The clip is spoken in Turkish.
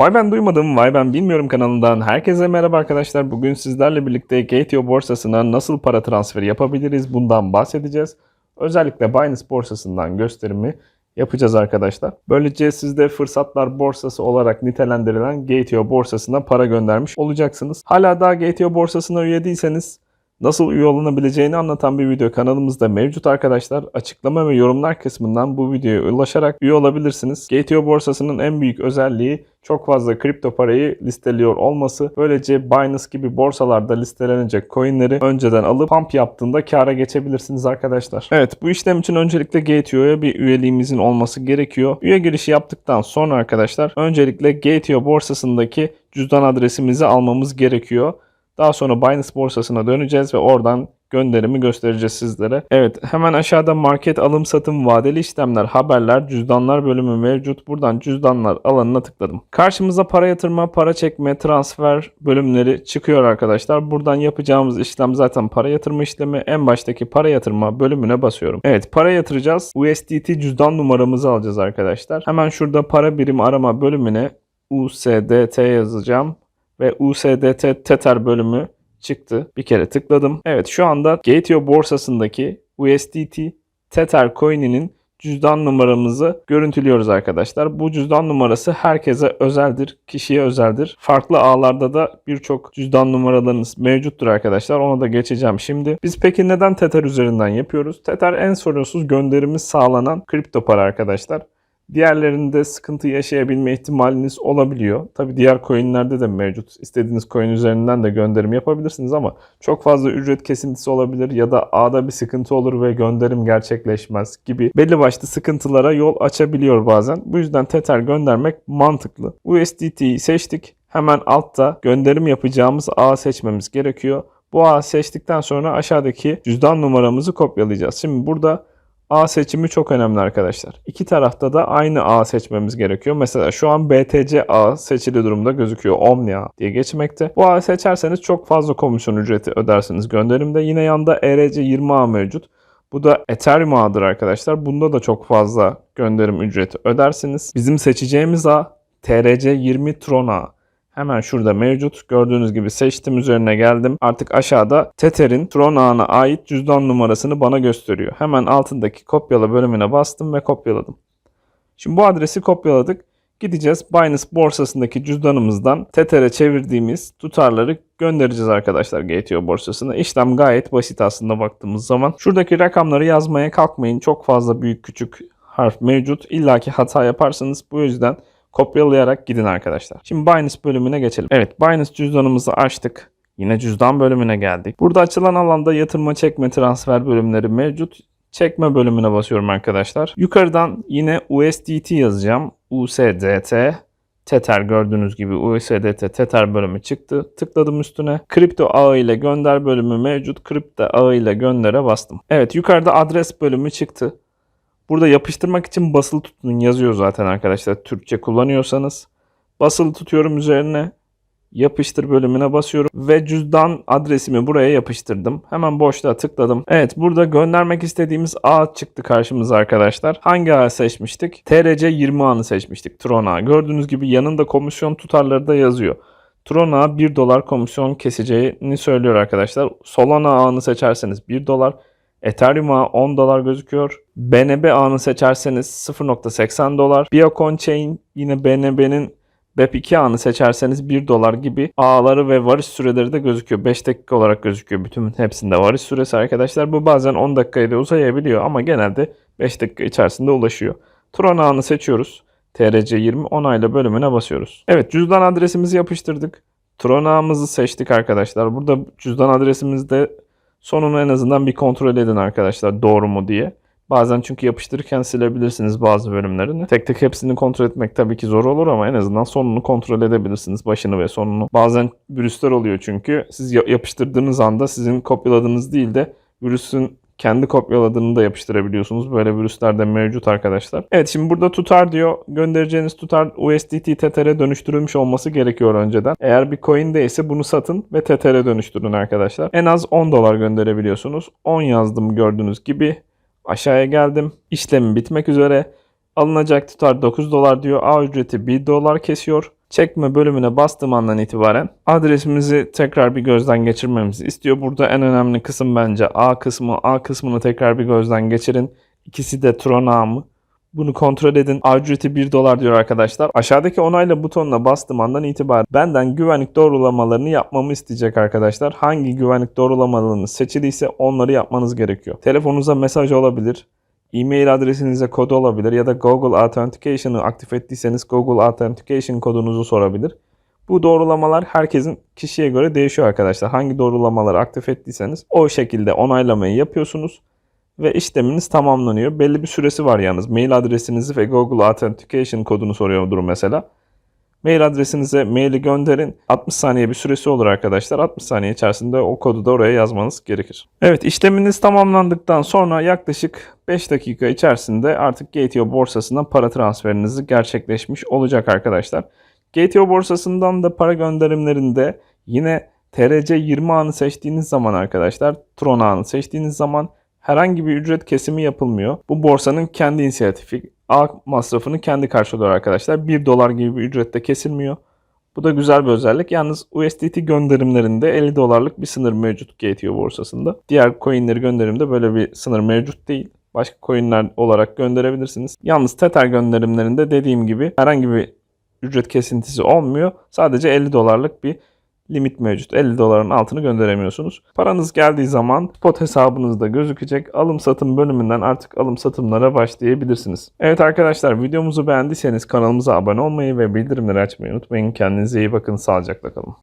Vay ben duymadım, vay ben bilmiyorum kanalından herkese merhaba arkadaşlar. Bugün sizlerle birlikte Gateo borsasına nasıl para transferi yapabiliriz bundan bahsedeceğiz. Özellikle Binance borsasından gösterimi yapacağız arkadaşlar. Böylece siz de fırsatlar borsası olarak nitelendirilen Gateo borsasına para göndermiş olacaksınız. Hala daha Gateo borsasına üye değilseniz nasıl üye olunabileceğini anlatan bir video kanalımızda mevcut arkadaşlar. Açıklama ve yorumlar kısmından bu videoya ulaşarak üye olabilirsiniz. Gateo borsasının en büyük özelliği çok fazla kripto parayı listeliyor olması. Böylece Binance gibi borsalarda listelenecek coinleri önceden alıp pump yaptığında kâra geçebilirsiniz arkadaşlar. Evet bu işlem için öncelikle Gateo'ya bir üyeliğimizin olması gerekiyor. Üye girişi yaptıktan sonra arkadaşlar öncelikle Gateo borsasındaki cüzdan adresimizi almamız gerekiyor. Daha sonra Binance borsasına döneceğiz ve oradan gönderimi göstereceğiz sizlere. Evet hemen aşağıda market alım satım vadeli işlemler haberler cüzdanlar bölümü mevcut. Buradan cüzdanlar alanına tıkladım. Karşımıza para yatırma, para çekme, transfer bölümleri çıkıyor arkadaşlar. Buradan yapacağımız işlem zaten para yatırma işlemi. En baştaki para yatırma bölümüne basıyorum. Evet para yatıracağız. USDT cüzdan numaramızı alacağız arkadaşlar. Hemen şurada para birim arama bölümüne USDT yazacağım ve USDT Tether bölümü çıktı. Bir kere tıkladım. Evet şu anda Gateo borsasındaki USDT Tether coin'inin cüzdan numaramızı görüntülüyoruz arkadaşlar. Bu cüzdan numarası herkese özeldir, kişiye özeldir. Farklı ağlarda da birçok cüzdan numaralarınız mevcuttur arkadaşlar. Ona da geçeceğim şimdi. Biz peki neden Tether üzerinden yapıyoruz? Tether en sorunsuz gönderimi sağlanan kripto para arkadaşlar. Diğerlerinde sıkıntı yaşayabilme ihtimaliniz olabiliyor. Tabi diğer coinlerde de mevcut. İstediğiniz coin üzerinden de gönderim yapabilirsiniz ama çok fazla ücret kesintisi olabilir ya da ağda bir sıkıntı olur ve gönderim gerçekleşmez gibi belli başlı sıkıntılara yol açabiliyor bazen. Bu yüzden Tether göndermek mantıklı. USDT'yi seçtik. Hemen altta gönderim yapacağımız ağı seçmemiz gerekiyor. Bu ağı seçtikten sonra aşağıdaki cüzdan numaramızı kopyalayacağız. Şimdi burada A seçimi çok önemli arkadaşlar. İki tarafta da aynı A seçmemiz gerekiyor. Mesela şu an BTC A seçili durumda gözüküyor. Omni A diye geçmekte. Bu A seçerseniz çok fazla komisyon ücreti ödersiniz gönderimde. Yine yanında ERC20 A mevcut. Bu da Ethereum ağıdır arkadaşlar. Bunda da çok fazla gönderim ücreti ödersiniz. Bizim seçeceğimiz ağ TRC20 Tron ağı. Hemen şurada mevcut. Gördüğünüz gibi seçtim üzerine geldim. Artık aşağıda Tether'in Tron ağına ait cüzdan numarasını bana gösteriyor. Hemen altındaki kopyala bölümüne bastım ve kopyaladım. Şimdi bu adresi kopyaladık. Gideceğiz Binance borsasındaki cüzdanımızdan Tether'e çevirdiğimiz tutarları göndereceğiz arkadaşlar Gateo borsasına. İşlem gayet basit aslında baktığımız zaman. Şuradaki rakamları yazmaya kalkmayın. Çok fazla büyük küçük harf mevcut. İlla ki hata yaparsınız. Bu yüzden kopyalayarak gidin arkadaşlar. Şimdi Binance bölümüne geçelim. Evet Binance cüzdanımızı açtık. Yine cüzdan bölümüne geldik. Burada açılan alanda yatırma, çekme, transfer bölümleri mevcut. Çekme bölümüne basıyorum arkadaşlar. Yukarıdan yine USDT yazacağım. USDT. Tether gördüğünüz gibi USDT Tether bölümü çıktı. Tıkladım üstüne. Kripto ağı ile gönder bölümü mevcut. Kripto ağı ile göndere bastım. Evet yukarıda adres bölümü çıktı. Burada yapıştırmak için basılı tutun yazıyor zaten arkadaşlar. Türkçe kullanıyorsanız. Basılı tutuyorum üzerine. Yapıştır bölümüne basıyorum ve cüzdan adresimi buraya yapıştırdım. Hemen boşluğa tıkladım. Evet burada göndermek istediğimiz ağ çıktı karşımıza arkadaşlar. Hangi ağı seçmiştik? TRC 20 ağını seçmiştik. Tron ağı. Gördüğünüz gibi yanında komisyon tutarları da yazıyor. Tron ağı 1 dolar komisyon keseceğini söylüyor arkadaşlar. Solana ağını seçerseniz 1 dolar. Ethereum ağı 10 dolar gözüküyor. BNB ağını seçerseniz 0.80 dolar. Biocon Chain yine BNB'nin BEP2 ağını seçerseniz 1 dolar gibi ağları ve varış süreleri de gözüküyor. 5 dakika olarak gözüküyor. Bütün hepsinde varış süresi arkadaşlar. Bu bazen 10 dakikayı da uzayabiliyor ama genelde 5 dakika içerisinde ulaşıyor. Tron ağını seçiyoruz. TRC20 onayla bölümüne basıyoruz. Evet cüzdan adresimizi yapıştırdık. Tron ağımızı seçtik arkadaşlar. Burada cüzdan adresimizde sonunu en azından bir kontrol edin arkadaşlar doğru mu diye. Bazen çünkü yapıştırırken silebilirsiniz bazı bölümlerini. Tek tek hepsini kontrol etmek tabii ki zor olur ama en azından sonunu kontrol edebilirsiniz. Başını ve sonunu. Bazen virüsler oluyor çünkü. Siz yapıştırdığınız anda sizin kopyaladığınız değil de virüsün kendi kopyaladığını da yapıştırabiliyorsunuz. Böyle virüsler de mevcut arkadaşlar. Evet şimdi burada tutar diyor. Göndereceğiniz tutar USDT Tether'e dönüştürülmüş olması gerekiyor önceden. Eğer bir coin değilse bunu satın ve Tether'e dönüştürün arkadaşlar. En az 10 dolar gönderebiliyorsunuz. 10 yazdım gördüğünüz gibi. Aşağıya geldim. İşlemi bitmek üzere. Alınacak tutar 9 dolar diyor. A ücreti 1 dolar kesiyor. Çekme bölümüne bastığım andan itibaren adresimizi tekrar bir gözden geçirmemizi istiyor. Burada en önemli kısım bence A kısmı. A kısmını tekrar bir gözden geçirin. İkisi de Tron ağı mı? Bunu kontrol edin. A ücreti 1 dolar diyor arkadaşlar. Aşağıdaki onayla butonuna bastığım andan itibaren benden güvenlik doğrulamalarını yapmamı isteyecek arkadaşlar. Hangi güvenlik doğrulamalarınız seçiliyse onları yapmanız gerekiyor. Telefonunuza mesaj olabilir. E-mail adresinize kod olabilir ya da Google Authentication'ı aktif ettiyseniz Google Authentication kodunuzu sorabilir. Bu doğrulamalar herkesin kişiye göre değişiyor arkadaşlar. Hangi doğrulamaları aktif ettiyseniz o şekilde onaylamayı yapıyorsunuz ve işleminiz tamamlanıyor. Belli bir süresi var yalnız. Mail adresinizi ve Google Authentication kodunu soruyordur mesela. Mail adresinize maili gönderin. 60 saniye bir süresi olur arkadaşlar. 60 saniye içerisinde o kodu da oraya yazmanız gerekir. Evet işleminiz tamamlandıktan sonra yaklaşık 5 dakika içerisinde artık Gateo borsasından para transferinizi gerçekleşmiş olacak arkadaşlar. Gateo borsasından da para gönderimlerinde yine TRC20 ağını seçtiğiniz zaman arkadaşlar Tron ağını seçtiğiniz zaman herhangi bir ücret kesimi yapılmıyor. Bu borsanın kendi inisiyatifi. Ağ masrafını kendi karşılıyor arkadaşlar. 1 dolar gibi bir ücrette kesilmiyor. Bu da güzel bir özellik. Yalnız USDT gönderimlerinde 50 dolarlık bir sınır mevcut Gateo borsasında. Diğer coinleri gönderimde böyle bir sınır mevcut değil. Başka coinler olarak gönderebilirsiniz. Yalnız Tether gönderimlerinde dediğim gibi herhangi bir ücret kesintisi olmuyor. Sadece 50 dolarlık bir limit mevcut. 50 doların altını gönderemiyorsunuz. Paranız geldiği zaman spot hesabınızda gözükecek. Alım satım bölümünden artık alım satımlara başlayabilirsiniz. Evet arkadaşlar videomuzu beğendiyseniz kanalımıza abone olmayı ve bildirimleri açmayı unutmayın. Kendinize iyi bakın. Sağlıcakla kalın.